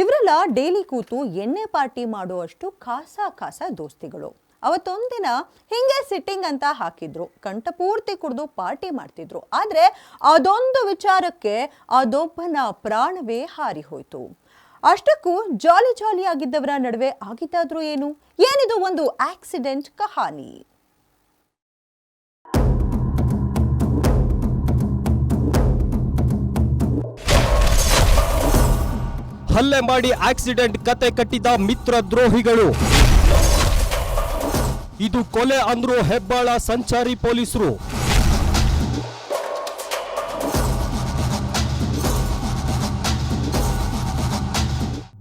ಇವರೆಲ್ಲ ಡೈಲಿ ಕೂತು ಎಣ್ಣೆ ಪಾರ್ಟಿ ಮಾಡುವಷ್ಟು ಖಾಸ ಖಾಸ ದೋಸ್ತಿಗಳು. ಅವತ್ತೊಂದಿನ ಹಿಂಗೆ ಸಿಟ್ಟಿಂಗ್ ಅಂತ ಹಾಕಿದ್ರು. ಕಂಠಪೂರ್ತಿ ಕುಡಿದು ಪಾರ್ಟಿ ಮಾಡ್ತಿದ್ರು. ಆದ್ರೆ ಅದೊಂದು ವಿಚಾರಕ್ಕೆ ಅದೊಬ್ಬನ ಪ್ರಾಣವೇ ಹಾರಿ ಹೋಯ್ತು ಅಷ್ಟಕ್ಕೂ ಜಾಲಿ ಜಾಲಿ ಆಗಿದ್ದವರ ನಡುವೆ ಆಗಿದ್ದಾದ್ರೂ ಏನು? ಏನಿದು ಒಂದು ಆಕ್ಸಿಡೆಂಟ್ ಕಹಾನಿ. ಹಲ್ಲೆ ಮಾಡಿ ಆಕ್ಸಿಡೆಂಟ್ ಕತೆ ಕಟ್ಟಿದ ಮಿತ್ರ ದ್ರೋಹಿಗಳು. ಇದು ಕೊಲೆ ಅಂದ್ರು ಹೆಬ್ಬಾಳ ಸಂಚಾರಿ ಪೊಲೀಸರು.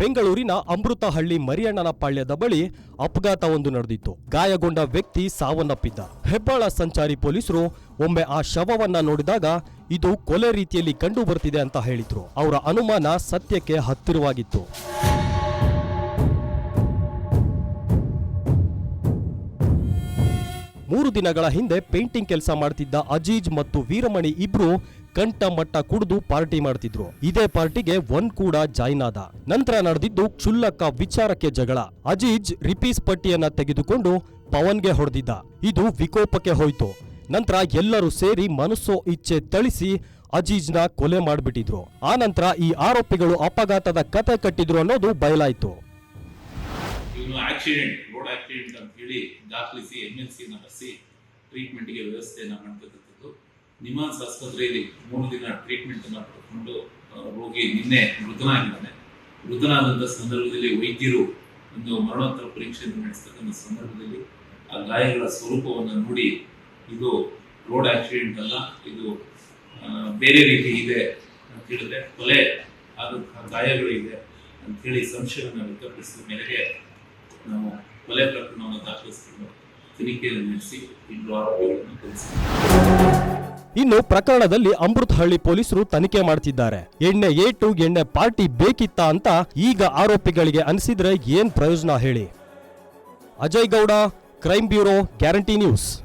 ಬೆಂಗಳೂರಿನ ಅಮೃತಹಳ್ಳಿ ಮರಿಯಣ್ಣನ ಪಾಳ್ಯದ ಬಳಿ ಅಪಘಾತವೊಂದು ನಡೆದಿತ್ತು. ಗಾಯಗೊಂಡ ವ್ಯಕ್ತಿ ಸಾವನ್ನಪ್ಪಿದ್ದ. ಹೆಬ್ಬಾಳ ಸಂಚಾರಿ ಪೊಲೀಸರು ಒಮ್ಮೆ ಆ ಶವವನ್ನ ನೋಡಿದಾಗ, ಇದು ಕೊಲೆ ರೀತಿಯಲ್ಲಿ ಕಂಡು ಬರ್ತಿದೆ ಅಂತ ಹೇಳಿದ್ರು. ಅವರ ಅನುಮಾನ ಸತ್ಯಕ್ಕೆ ಹತ್ತಿರವಾಗಿತ್ತು. ಮೂರು ದಿನಗಳ ಹಿಂದೆ ಪೇಂಟಿಂಗ್ ಕೆಲಸ ಮಾಡ್ತಿದ್ದ ಅಜೀಜ್ ಮತ್ತು ವೀರಮಣಿ ಇಬ್ರು ಕಂಠ ಮಟ್ಟ ಕುಡಿದು ಪಾರ್ಟಿ ಮಾಡ್ತಿದ್ರು. ಇದೇ ಪಾರ್ಟಿಗೆ ಒನ್ ಕೂಡ ಜಾಯ್ನ್ ಆದ. ನಂತರ ನಡೆದಿದ್ದು ಕ್ಷುಲ್ಲಕ ವಿಚಾರಕ್ಕೆ ಜಗಳ. ಅಜೀಜ್ ರಿಪೀಸ್ ಪಟ್ಟಿಯನ್ನ ತೆಗೆದುಕೊಂಡು ಪವನ್ಗೆ ಹೊಡೆದಿದ್ದ. ಇದು ವಿಕೋಪಕ್ಕೆ ಹೋಯ್ತು. ನಂತರ ಎಲ್ಲರೂ ಸೇರಿ ಮನಸ್ಸೋ ಇಚ್ಛೆ ತಳಿಸಿ ಅಜೀಜ್ನ ಕೊಲೆ ಮಾಡಿಬಿಟ್ಟಿದ್ರು. ಆ ನಂತರ ಈ ಆರೋಪಿಗಳು ಅಪಘಾತದ ಕತೆ ಕಟ್ಟಿದ್ರು ಅನ್ನೋದು ಬಯಲಾಯಿತು. ಆಕ್ಸಿಡೆಂಟ್, ರೋಡ್ ಆಕ್ಸಿಡೆಂಟ್ ಅಂತ ಹೇಳಿ ದಾಖಲಿಸಿ ಎಂ ಎಲ್ ಟ್ರೀಟ್ಮೆಂಟ್ಗೆ ವ್ಯವಸ್ಥೆಯನ್ನು ನಿಮಾನ್ಸ್ ಆಸ್ಪತ್ರೆಯಲ್ಲಿ ಮೂರು ದಿನ ಟ್ರೀಟ್ಮೆಂಟ್ ಅನ್ನು ಪಡ್ಕೊಂಡು ಆ, ರೋಗಿ ನಿನ್ನೆ ಮೃತನಾಗಿದ್ದಾನೆ ಮೃತನಾದಂತಹ ಸಂದರ್ಭದಲ್ಲಿ ವೈದ್ಯರು ಒಂದು ಮರಣೋತ್ತರ ಪರೀಕ್ಷೆಯನ್ನು ನಡೆಸ್ತಕ್ಕಂಥ ಸಂದರ್ಭದಲ್ಲಿ ಆ ಗಾಯಗಳ ಸ್ವರೂಪವನ್ನು ನೋಡಿ ಇದು ರೋಡ್ ಆಕ್ಸಿಡೆಂಟ್ ಅಲ್ಲ ಇದು ಬೇರೆ ರೀತಿ ಇದೆ ಅಂತ ಹೇಳಿದ್ರೆ ಕೊಲೆ ಆದ ಗಾಯಗಳಿದೆ ಅಂತ ಹೇಳಿ ಸಂಶಯವನ್ನು ವ್ಯಕ್ತಪಡಿಸಿದ ಮೇರೆಗೆ ನಾವು ಕೊಲೆ ಪ್ರಕರಣವನ್ನು ದಾಖಲಿಸಿಕೊಂಡು ತನಿಖೆಯನ್ನು ನಡೆಸಿ ಇಬ್ಬರು ಆರೋಪಿಗಳನ್ನು ಬಂಧಿಸಿದ್ದೇವೆ ಇನ್ನು ಪ್ರಕರಣದಲ್ಲಿ ಅಮೃತಹಳ್ಳಿ ಪೊಲೀಸರು ತನಿಖೆ ಮಾಡ್ತಿದ್ದಾರೆ. ಎಣ್ಣೆ ಏಟು ಎಣ್ಣೆ ಪಾರ್ಟಿ ಬೇಕಿತ್ತಾ ಅಂತ ಈಗ ಆರೋಪಿಗಳಿಗೆ ಅನಿಸಿದ್ರೆ ಏನ್ ಪ್ರಯೋಜನ ಹೇಳಿ? Ajay Gowda crime bureau guarantee news